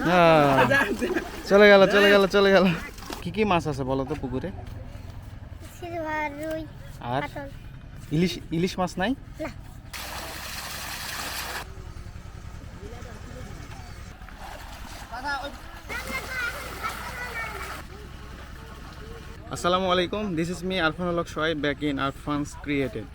হ্যাঁ। চলে গেল চলে গেল চলে গেল কি কি মাছ আছে বলো তো পুকুরে আর ইলিশ ইলিশ মাছ নাই না। আসসালামু আলাইকুম this is me Arfan হলক Shoaib back in Arfan's created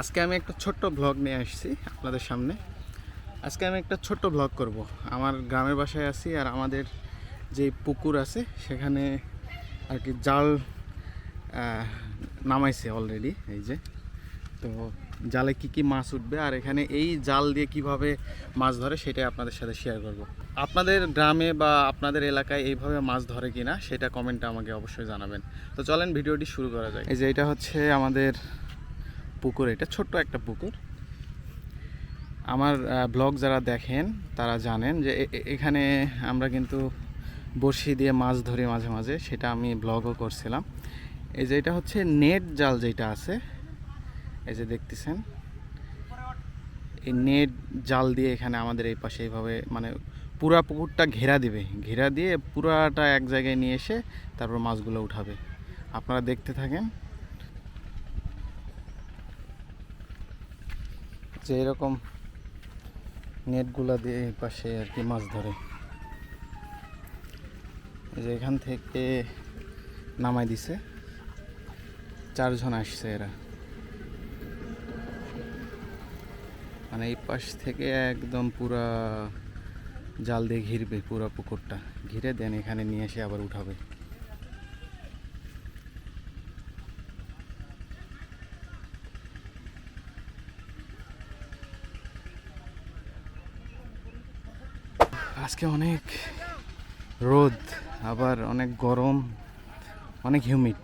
আজকে আমি একটা ছোট্ট ব্লগ নিয়ে আসছি আপনাদের সামনে। আজকে আমি একটা ছোট্ট ব্লগ করব। আমার গ্রামের বাসায় আছি আর আমাদের যে পুকুর আছে, সেখানে আর কি জাল নামাইছে অলরেডি এই যে। তো জালে কি কি মাছ উঠবে আর এখানে এই জাল দিয়ে কীভাবে মাছ ধরে সেটাই আপনাদের সাথে শেয়ার করব। আপনাদের গ্রামে বা আপনাদের এলাকায় এইভাবে মাছ ধরে কিনা সেটা কমেন্টে আমাকে অবশ্যই জানাবেন। তো চলেন ভিডিওটি শুরু করা যায় এই যে এটা হচ্ছে আমাদের পুকুর, এটা ছোট্ট একটা পুকুর। আমার ব্লগ যারা দেখেন তারা জানেন যে এখানে আমরা কিন্তু বড়শি দিয়ে মাছ ধরি মাঝে মাঝে, সেটা আমি ব্লগও করছিলাম। এই যে এটা হচ্ছে নেট জাল যেটা আছে এই যে দেখতেছেন, এই নেট জাল দিয়ে এখানে আমাদের এই পাশে এইভাবে মানে পুরা পুকুরটা ঘেরা দিবে। ঘেরা দিয়ে পুরাটা এক জায়গায় নিয়ে এসে তারপর মাছগুলো উঠাবে। আপনারা দেখতে থাকেন। যে এরকম নেটগুলা দিয়ে এই পাশে আর কি মাছ ধরে। যে এখান থেকে নামাই দিছে। চারজন আসছে এরা। মানে এই পাশ থেকে একদম পুরা জাল দিয়ে ঘিরবে পুরা পুকুরটা। ঘিরে দেন এখানে নিয়ে এসে আবার উঠাবে। আজকে অনেক রোদ, আবার অনেক গরম, অনেক হিউমিড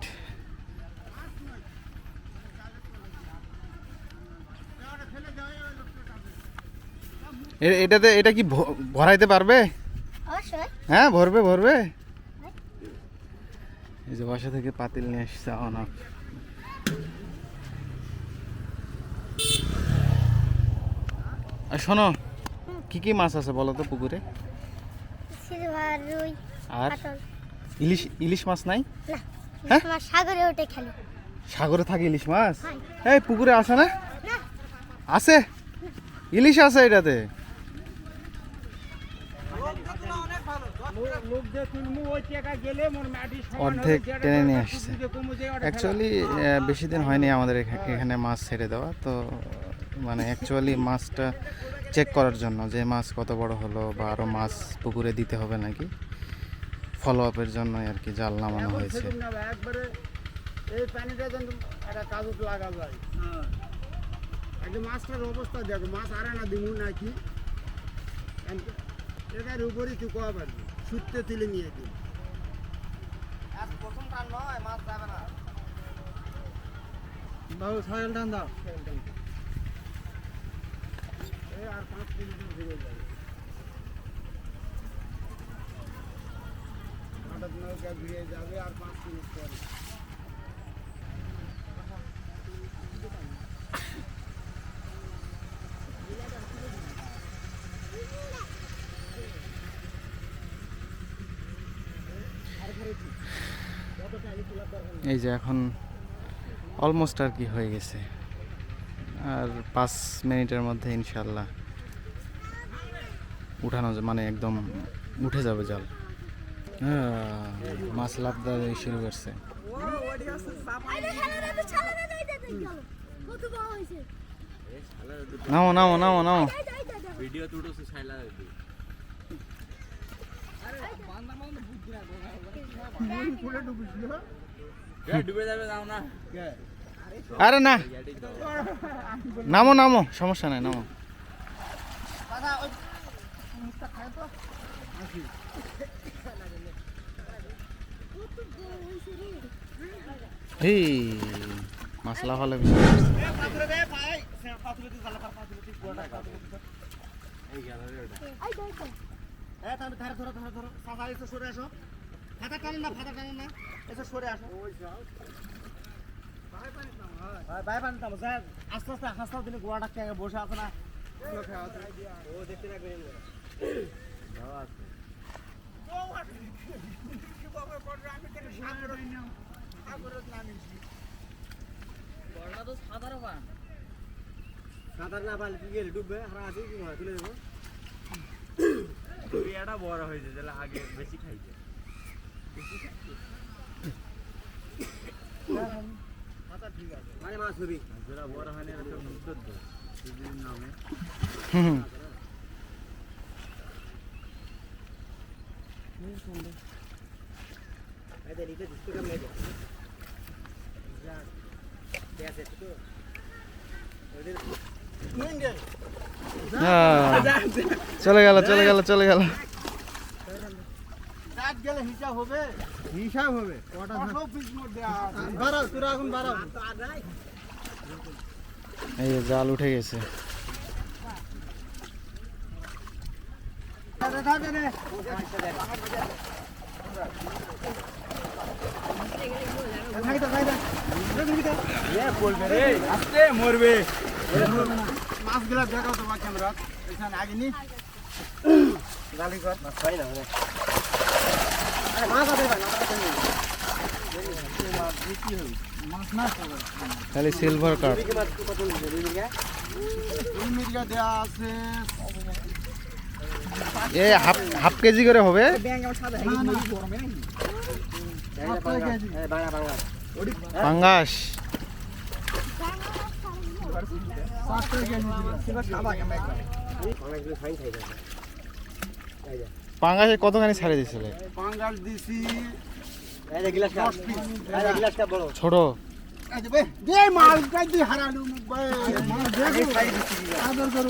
এ- এটাতে এটা কি ভরাইতে পারবে? হ্যাঁ ভরবে ভরবে। এই যে বাসা থেকে পাতিল নিয়ে আসছে না আর শোনো কি কি মাছ আছে বলো তো পুকুরে? আর? ইলিশ ইলিশ মাছ নাই? হ্যাঁ? সাগরে ওঠে খেলে। সাগরে থাকে ইলিশ মাছ? হয়। এই পুকুরে আছে না? না। আছে? ইলিশ আছে এটাতে? অর্ধেক টেনে নিয়ে আসছে। অ্যাকচুয়ালি বেশি দিন হয়নি আমাদের এখা- এখানে মাছ ছেড়ে দেওয়া। তো মানে অ্যাকচুয়ালি মাছটা চেক করার জন্য যে মাছ কত বড় হলো বা আরও মাছ পুকুরে দিতে হবে নাকি। ফলো আপের জন্য আর কি জাল নামানো হয়েছে। এই পানিটা যেন একটা কাজত লাগা যায়। একদম মাছটার অবস্থা দেখো মাছ আরে না দিমু নাকি। এটার উপরই তুই কোয়া পারবি সুত্তে তুলে নিয়ে দিন বাবু সয়াল টান দাও। আর পাঁচ মিনিট ঘুরে যাবে। হঠাৎ নৌকা ঘুরে যাবে আর পাঁচ মিনিট পরে। এই যে এখন অলমোস্ট আর কি হয়ে গেছে। আর পাঁচ মিনিটের মধ্যে ইনশাল্লাহ উঠানো মানে একদম উঠে যাবে জাল। হ্যাঁ, মাছ লাভ দেওয়া শুরু করছে। নামো নামো নামো নামো। আরে না। নামো নামো সমস্যা নাই নামো। মাসলা এই মাছলা হলে বেশি উঠছে। আস্তে আস্তে আস্তে দিলে গোয়াটা কে বসে আছে না? ও দেখতে রাখবে সাঁতার না পারলে কি গেলে ডুববে? আর আছে কি হয়? তুলে দেবো। এটা বড় হয়েছে তাহলে আগে বেশি খাইছে। মানে মাছ ধরি যেটা বড় এটা তো মুদ্দর দোষ। নামে। হুম। নিতে হ্যাঁ। চলে গেল চলে গেল চলে গেল। হিসাব হবে। এই জাল উঠে গেছে। মরবে। মাছগুলা দেখাও তোমার ক্যামেরা এখানে আগে নি গালি কর মাছ পাই না আরে মাছ আছে ভাই মাছ না খালি সিলভার কাপ মাছ কত নিবে মির্গা মির্গা দেয়া আছে এ হাফ হাফ কেজি করে হবে ব্যাং আমার সাদা না না গরমে নাকি বাংলা বাংলা পাঙ্গাস পাঙ্গাসে কতখানি ছাড়ে দিছিলে পাঙ্গাল দিছি ছোট। দে মাল কাই দি হারালু ভাই মাল দেখো আদর করু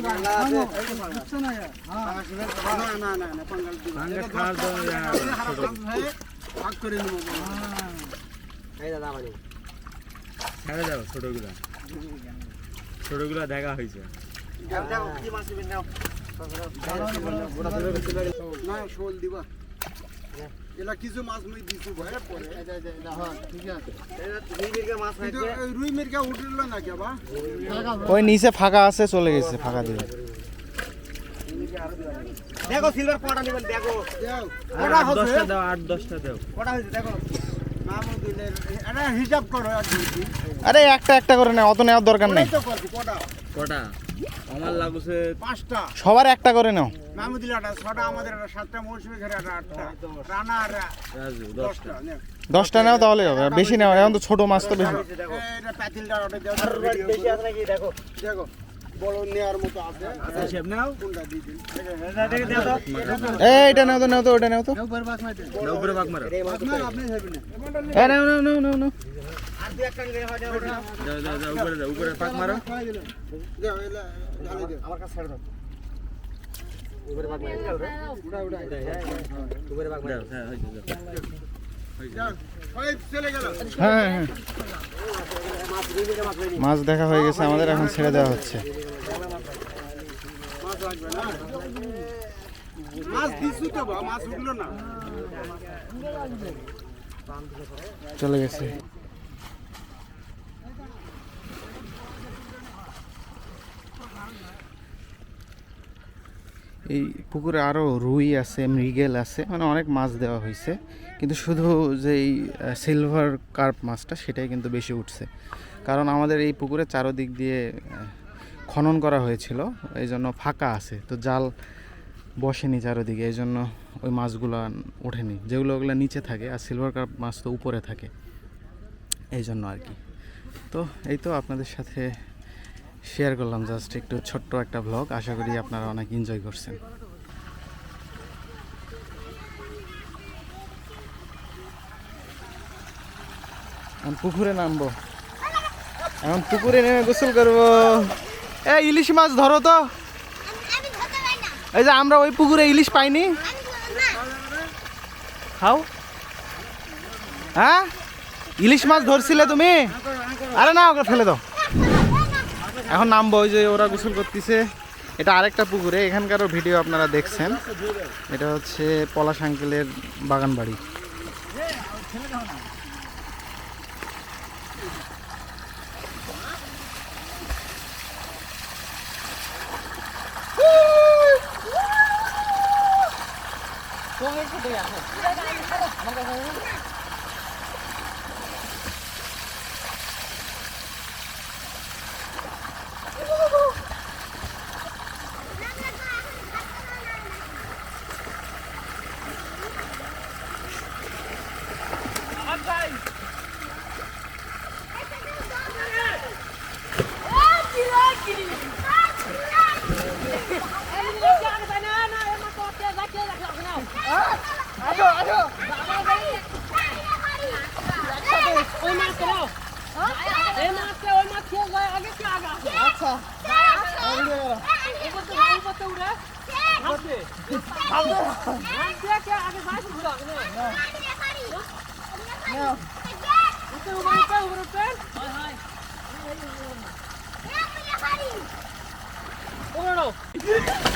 বুঝছ না না না না না। পাঙ্গাল দি পাঙ্গাস খাওয়ার জন্য ভাগ করে নেব ছেড়ে যাও ছোটগুলা। ছোটগুলা দেখা হয়েছে। না শোল দিবা এলা কিছু মাছ মুই দিছি পরে রুই মির্গা উঠল না কে বা ওই নিচে ফাঁকা আছে চলে গেছে ফাঁকা দিয়ে। দেখো সিলভার কটা নিবেন দেখো। কটা আট হচ্ছে দশটা দাও আট দশটা দাও। কটা হয়েছে দেখো। হিসাব করো আর একটা একটা করে না অত নেওয়ার দরকার নেই। কটা? কটা? আমার লাগছে পাঁচটা। সবার একটা করে নাও। মাহমুদুল আটা ছটা আমাদের একটা সাতটা মৌসুমি ঘরে একটা আটটা। রানা আর রাজু দশটা। দশটা। নেও তাহলে হবে বেশি নেওয়া এখন তো ছোট মাছ তো বেশি। এটা প্যাতিলটা ওটা দাও বেশি আছে নাকি? দেখো। দেখো। আছে। হিসেব নাও। তো নাও তো ওটা নাও তো। নাও নাও নাও নাও নাও। উপরে পাক মারো। হ্যাঁ হ্যাঁ। মাছ দেখা হয়ে গেছে আমাদের এখন ছেড়ে দেওয়া হচ্ছে। চলে গেছে। এই পুকুরে আরও রুই আছে, মৃগেল আছে মানে অনেক মাছ দেওয়া হয়েছে। কিন্তু শুধু যে এই সিলভার কার্প মাছটা, সেটাই কিন্তু বেশি উঠছে। কারণ আমাদের এই পুকুরে চারোদিক দিয়ে খনন করা হয়েছিল, এই জন্য ফাঁকা আছে। তো জাল বসেনি চারোদিকে, এই জন্য ওই মাছগুলো ওঠেনি। যেগুলো ওগুলো নিচে থাকে, আর সিলভার কার্প মাছ তো উপরে থাকে। এই জন্য আর কি। তো এই তো আপনাদের সাথে শেয়ার করলাম জাস্ট একটু ছোট্ট একটা ব্লগ আশা করি আপনারা অনেক এনজয় করছেন। এখন পুকুরে নামবো। এখন পুকুরে নেমে গোসল করব। এই ইলিশ মাছ ধরো তো। এই যে আমরা ওই পুকুরে ইলিশ পাইনি। খাও। হ্যাঁ? ইলিশ মাছ ধরছিলে তুমি? আরে না, ওকে ফেলে দাও। এখন নামবো, ওই যে ওরা গোসল করতেছে। এটা আরেকটা পুকুরে, এখানকারও ভিডিও আপনারা দেখছেন। এটা হচ্ছে পলাশ আঙ্কেলের বাগান বাড়ি। Yeah!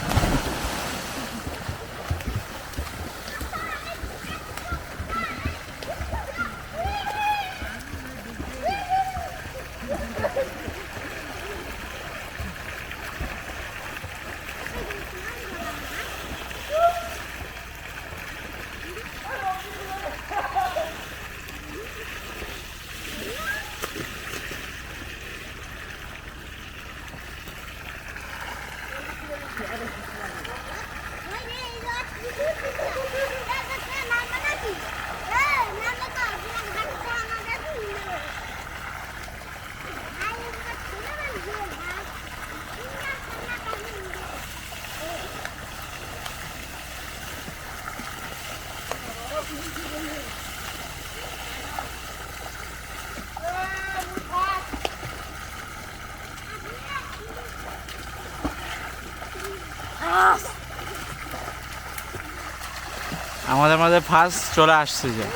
আমাদের মাঝে ফার্স্ট চলে আসছে যে।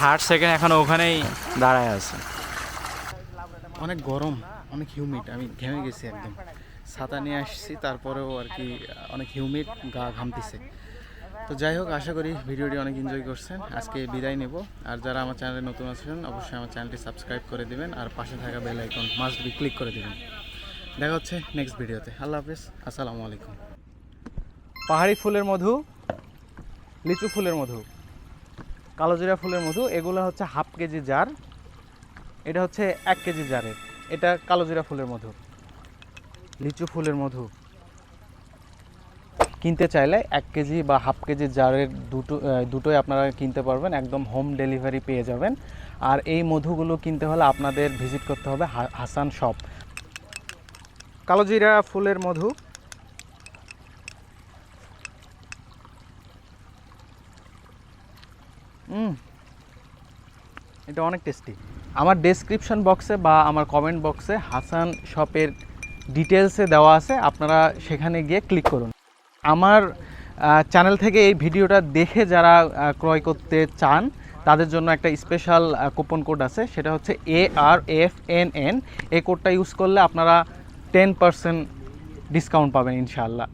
থার্ড সেকেন্ড এখন ওখানেই দাঁড়ায় আছে। অনেক গরম, অনেক হিউমিড আমি ঘেমে গেছি একদম। ছাতা নিয়ে আসছি, তারপরেও আর কি অনেক হিউমিড গা ঘামতেছে। তো যাই হোক, আশা করি ভিডিওটি অনেক এনজয় করছেন। আজকে বিদায় নেব। আর যারা আমার চ্যানেলে নতুন আছেন, অবশ্যই আমার চ্যানেলটি সাবস্ক্রাইব করে দিবেন আর পাশে থাকা bell icon must be click করে দিবেন। দেখা হচ্ছে নেক্সট ভিডিওতে আল্লাহ হাফিজ। আসসালামু আলাইকুম। পাহাড়ি ফুলের মধু, লিচু ফুলের মধু কালোজিরা ফুলের মধু, এগুলো হচ্ছে হাফ কেজি জার এটা হচ্ছে এক কেজি জারের এটা কালোজিরা ফুলের মধু, লিচু ফুলের মধু। কিনতে চাইলে এক কেজি বা হাফ কেজি জারের দুটো দুটোই আপনারা কিনতে পারবেন, একদম হোম ডেলিভারি পেয়ে যাবেন। আর এই মধুগুলো কিনতে হলে আপনাদের ভিজিট করতে হবে হাসান শপ কালোজিরা ফুলের মধু। এটা অনেক টেস্টি আমার ডেসক্রিপশন বক্সে বা আমার কমেন্ট বক্সে হাসান শপের ডিটেলসে দেওয়া আছে, আপনারা সেখানে গিয়ে ক্লিক করুন। আমার চ্যানেল থেকে এই ভিডিওটা দেখে যারা ক্রয় করতে চান, তাদের জন্য একটা স্পেশাল কুপন কোড আছে। সেটা হচ্ছে A R F N N এই কোডটা ইউজ করলে আপনারা টেন পারসেন্ট ডিসকাউন্ট পাবেন ইনশাআল্লাহ।